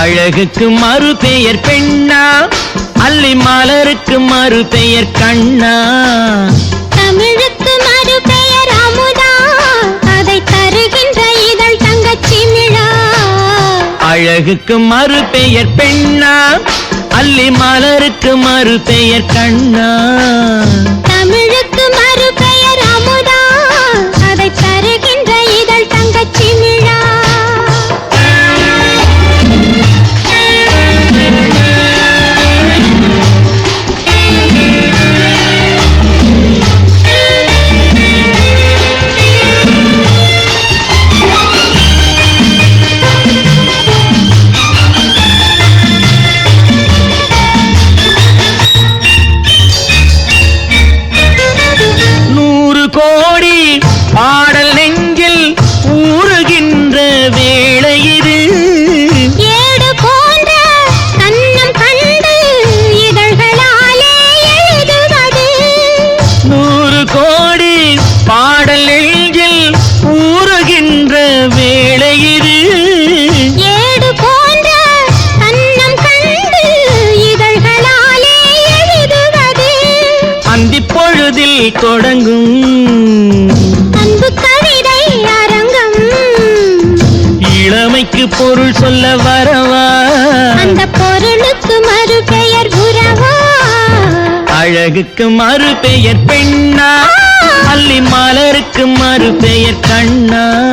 அழகுக்கு மறு பெயர் பெண்ணா அல்லி மலருக்கு மறு பெயர் கண்ணா. தமிழுக்கு மறு பெயர் அமுதா அதை தருகின்ற இதழ் தங்கச்சிமிழா அழகுக்கு மறு பெயர் பெண்ணா அல்லி மலருக்கு மறு பெயர் கண்ணா. தொடங்கும். அன்பு கவிதை அரங்கம். இளமைக்கு பொருள் சொல்ல வரவா? அந்த பொருளுக்கு மறு பெயர் உறவா? அழகுக்கு மறு பெயர் பெண்ணா? அல்லி மலருக்கு மறு பெயர் கண்ணா?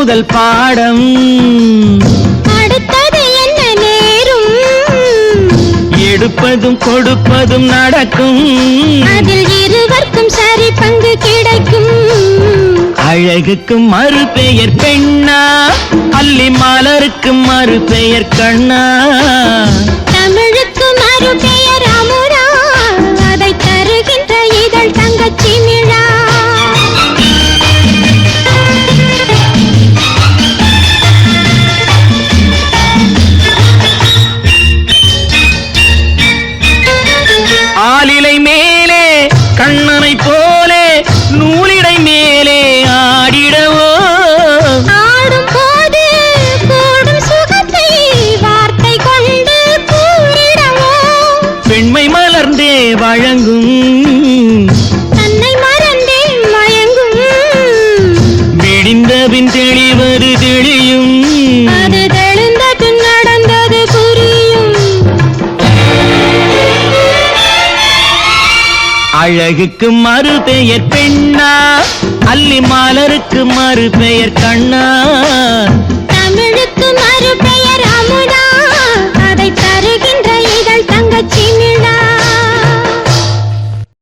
முதல் பாடம். அடுத்தது என்ன நேரும்? எடுப்பதும் கொடுப்பதும் நடக்கும். அதில் இருவர்க்கும் சரி பங்கு கிடைக்கும். அழகுக்கு மறு பெயர் பெண்ணா அல்லி மலருக்கு மறு பெயர் கண்ணா. தமிழுக்கு மறு ஆலிலை மேலே கண்ணனை போலே நூலிடை மேலே ஆடிடவோ? பெண்மை மலர்ந்தே வழங்கும் அழகுக்கு மறு பெயர் பெண்ணா அல்லி மாலருக்கு மறு பெயர் கண்ணா. தமிழுக்கு